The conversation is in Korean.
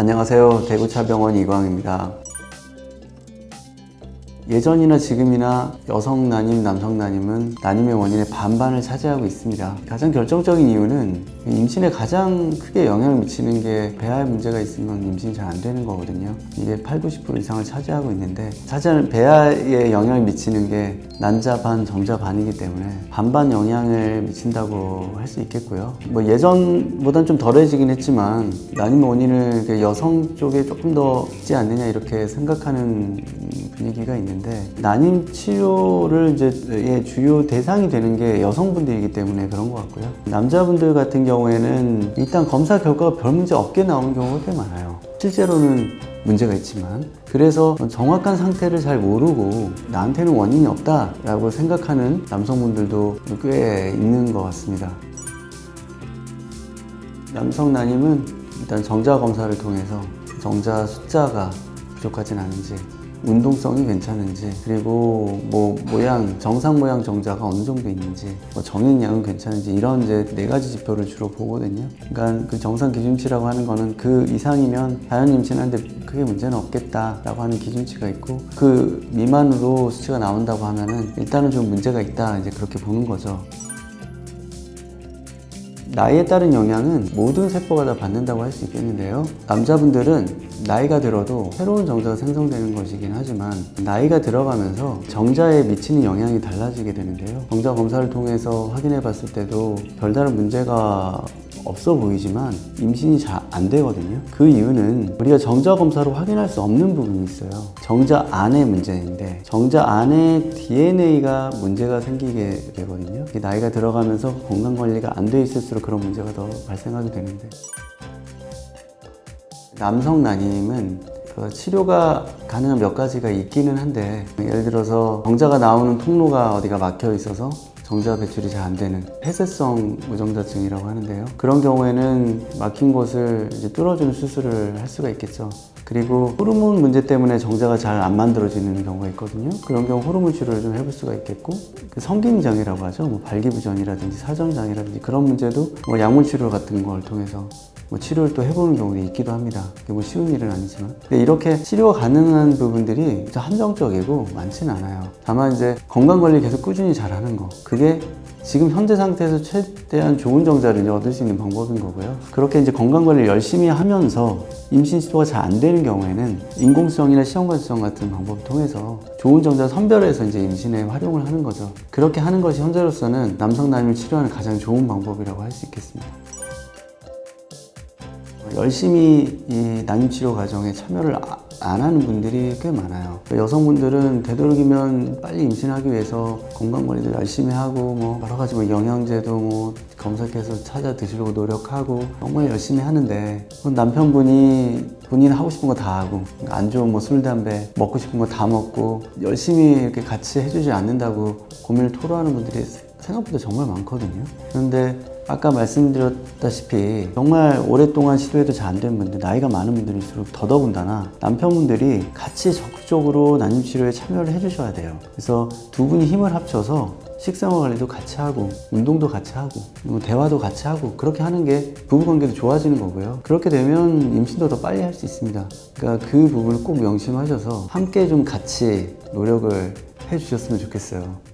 안녕하세요. 대구차병원 이광입니다. 예전이나 지금이나 여성 난임, 남성 난임은 난임의 원인의 반반을 차지하고 있습니다. 가장 결정적인 이유는 임신에 가장 크게 영향을 미치는 게 배아에 문제가 있으면 임신이 잘 안 되는 거거든요. 이게 8, 90% 이상을 차지하고 있는데 차지하는 배아에 영향을 미치는 게 난자 반, 정자 반이기 때문에 반반 영향을 미친다고 할 수 있겠고요. 뭐 예전보단 좀 덜해지긴 했지만 난임 원인을 그 여성 쪽에 조금 더 있지 않느냐 이렇게 생각하는 분위기가 있는데 난임 치료를 이제 의 주요 대상이 되는 게 여성분들이기 때문에 그런 것 같고요. 남자분들 같은 경우에는 일단 검사 결과가 별 문제 없게 나오는 경우가 꽤 많아요. 실제로는 문제가 있지만 그래서 정확한 상태를 잘 모르고 나한테는 원인이 없다라고 생각하는 남성분들도 꽤 있는 것 같습니다. 남성 난임은 일단 정자 검사를 통해서 정자 숫자가 부족하진 않은지 운동성이 괜찮은지 그리고 뭐 모양 정상 모양 정자가 어느 정도 있는지 뭐 정액량은 괜찮은지 이런 이제 네 가지 지표를 주로 보거든요. 그러니까 그 정상 기준치라고 하는 거는 그 이상이면 자연 임신하는데 크게 문제는 없겠다라고 하는 기준치가 있고 그 미만으로 수치가 나온다고 하면은 일단은 좀 문제가 있다 이제 그렇게 보는 거죠. 나이에 따른 영향은 모든 세포가 다 받는다고 할 수 있겠는데요. 남자분들은 나이가 들어도 새로운 정자가 생성되는 것이긴 하지만 나이가 들어가면서 정자에 미치는 영향이 달라지게 되는데요. 정자 검사를 통해서 확인해 봤을 때도 별다른 문제가 없어 보이지만 임신이 잘 안 되거든요. 그 이유는 우리가 정자 검사로 확인할 수 없는 부분이 있어요. 정자 안의 문제인데 정자 안에 DNA가 문제가 생기게 되거든요. 나이가 들어가면서 건강 관리가 안 돼 있을수록 그런 문제가 더 발생하게 되는데 남성 난임은 그 치료가 가능한 몇 가지가 있기는 한데 예를 들어서 정자가 나오는 통로가 어디가 막혀 있어서 정자 배출이 잘 안 되는 폐쇄성 무정자증이라고 하는데요. 그런 경우에는 막힌 곳을 이제 뚫어주는 수술을 할 수가 있겠죠. 그리고 호르몬 문제 때문에 정자가 잘 안 만들어지는 경우가 있거든요. 그런 경우 호르몬 치료를 좀 해볼 수가 있겠고, 그 성기장이라고 하죠. 뭐 발기부전이라든지 사정장이라든지 그런 문제도 뭐 약물 치료 같은 걸 통해서 뭐 치료를 또 해보는 경우도 있기도 합니다. 뭐 쉬운 일은 아니지만. 근데 이렇게 치료가 가능한 부분들이 진짜 한정적이고 많지는 않아요. 다만 이제 건강 관리 계속 꾸준히 잘하는 거. 그게 지금 현재 상태에서 최대한 좋은 정자를 얻을 수 있는 방법인 거고요. 그렇게 이제 건강 관리를 열심히 하면서 임신 시도가 잘 안 되는 경우에는 인공수정이나 시험관수정 같은 방법을 통해서 좋은 정자 선별해서 이제 임신에 활용을 하는 거죠. 그렇게 하는 것이 현재로서는 남성 난임을 치료하는 가장 좋은 방법이라고 할 수 있겠습니다. 열심히 이 난임 치료 과정에 참여를 아- 안 하는 분들이 꽤 많아요. 여성분들은 되도록이면 빨리 임신하기 위해서 건강 관리도 열심히 하고 뭐 여러 가지 뭐 영양제도 뭐 검색해서 찾아 드시려고 노력하고 정말 열심히 하는데 남편분이 본인 하고 싶은 거 다 하고 안 좋은 뭐 술 담배 먹고 싶은 거 다 먹고 열심히 이렇게 같이 해주지 않는다고 고민을 토로하는 분들이 생각보다 정말 많거든요. 그런데 아까 말씀드렸다시피 정말 오랫동안 시도해도 잘 안 된 분들, 나이가 많은 분들일수록 더더군다나 남편분들이 같이 적극적으로 난임 치료에 참여를 해주셔야 돼요. 그래서 두 분이 힘을 합쳐서 식생활 관리도 같이 하고 운동도 같이 하고 뭐 대화도 같이 하고 그렇게 하는 게 부부 관계도 좋아지는 거고요. 그렇게 되면 임신도 더 빨리 할 수 있습니다. 그러니까 그 부분을 꼭 명심하셔서 함께 좀 같이 노력을 해주셨으면 좋겠어요.